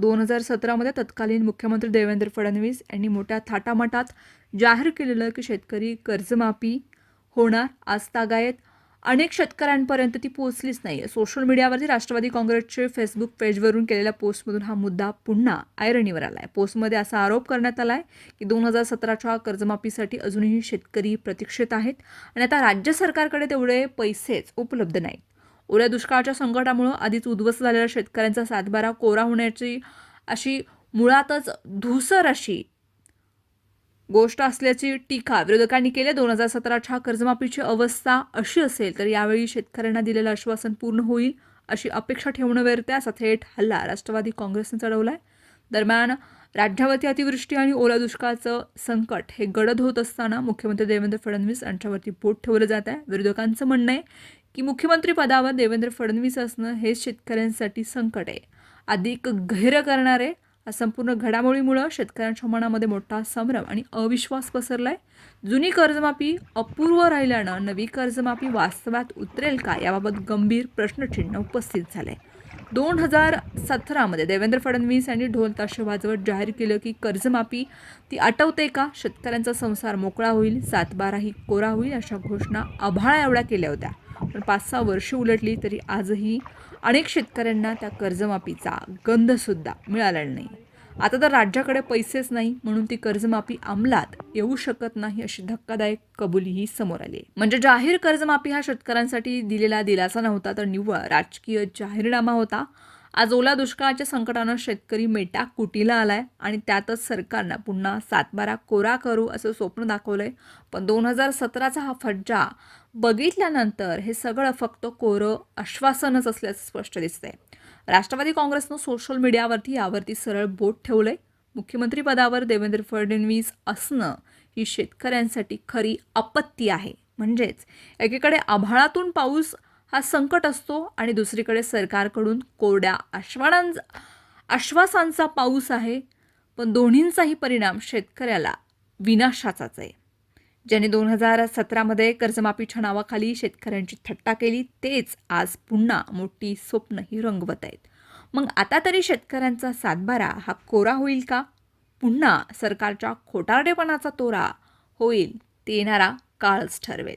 दोन हजार सतरामध्ये तत्कालीन मुख्यमंत्री देवेंद्र फडणवीस यांनी मोठ्या थाटामाटात जाहीर केलेलं की शेतकरी कर्जमाफी होणार आजतागायत अनेक शेतकऱ्यांपर्यंत ती पोहोचलीच नाही. सोशल मीडियावरती राष्ट्रवादी काँग्रेसचे फेसबुक पेजवरून केलेल्या पोस्टमधून हा मुद्दा पुन्हा आयरणीवर आला आहे पोस्टमध्ये असा आरोप करण्यात आला आहे की दोन हजार सतराच्या कर्जमाफीसाठी अजूनही शेतकरी प्रतीक्षेत आहेत आणि आता राज्य सरकारकडे तेवढे पैसेच उपलब्ध नाहीत. ओल्या दुष्काळाच्या संकटामुळं आधीच उद्ध्वस्त झालेल्या शेतकऱ्यांचा सातबारा कोरा होण्याची अशी मुळातच धूसर अशी गोष्ट असल्याची टीका विरोधकांनी केली. दोन हजार सतराच्या कर्जमाफीची अवस्था अशी असेल तर यावेळी शेतकऱ्यांना दिलेलं आश्वासन पूर्ण होईल अशी अपेक्षा ठेवणं व्यर्थ असा थेट हल्ला राष्ट्रवादी काँग्रेसने चढवला आहे दरम्यान राज्यावरती अतिवृष्टी आणि ओला दुष्काळाचं संकट हे गडद होत असताना मुख्यमंत्री देवेंद्र फडणवीस यांच्यावरती बोट ठेवलं जात आहे. विरोधकांचं म्हणणं आहे की मुख्यमंत्री पदावर देवेंद्र फडणवीस असणं हे शेतकऱ्यांसाठी संकट आहे. अधिक गैर करणारे या संपूर्ण घडामोडीमुळं शेतकऱ्यांच्या मनामध्ये मोठा संभ्रम आणि अविश्वास पसरला आहे जुनी कर्जमाफी अपूर्व राहिल्यानं नवी कर्जमाफी वास्तवात उतरेल का याबाबत गंभीर प्रश्नचिन्ह उपस्थित झालं आहे दोन हजार सतरामध्ये देवेंद्र फडणवीस यांनी ढोल ताशे वाजवत जाहीर केलं की कर्जमाफी ती आटवते का? शेतकऱ्यांचा संसार मोकळा होईल सातबाराही कोरा होईल अशा घोषणा आभाळा एवढ्या केल्या होत्या. पण पाच सहा वर्ष उलटली तरी आजही अनेक शेतकऱ्यांना त्या कर्जमाफीचा गंधसुद्धा मिळालेला नाही. आता तर राज्याकडे पैसेच नाही म्हणून ती कर्जमाफी अंमलात येऊ शकत नाही अशी धक्कादायक कबुलीही समोर आली. म्हणजे जाहीर कर्जमाफी हा शेतकऱ्यांसाठी दिलेला दिलासा नव्हता तर निव्वळ राजकीय जाहीरनामा होता. आज ओला दुष्काळाच्या संकटानं शेतकरी मेटा कुटीला आलाय आणि त्यातच सरकारनं पुन्हा सातबारा कोरा करू असं स्वप्न दाखवलंय. पण दोन हजार सतराचा हा फज्जा बघितल्यानंतर हे सगळं फक्त कोरं आश्वासनच असल्याचं स्पष्ट दिसतंय. राष्ट्रवादी काँग्रेसनं सोशल मीडियावरती यावरती सरळ बोट ठेवलंय. आहे मुख्यमंत्रीपदावर देवेंद्र फडणवीस असणं ही शेतकऱ्यांसाठी खरी आपत्ती आहे. म्हणजेच एकीकडे आभाळातून पाऊस हा संकट असतो आणि दुसरीकडे सरकारकडून कोरड्या आश्वानांचा आश्वासांचा पाऊस आहे पण दोन्हींचाही परिणाम शेतकऱ्याला विनाशाचाच आहे. ज्यांनी दोन हजार सतरामध्ये कर्जमाफीच्या नावाखाली शेतकऱ्यांची थट्टा केली तेच आज पुन्हा मोठी स्वप्नही रंगवत आहेत. मग आता तरी शेतकऱ्यांचा सातबारा हा कोरा होईल का? पुन्हा सरकारच्या खोटारडेपणाचा तोरा होईल ते येणारा काळच ठरवेल.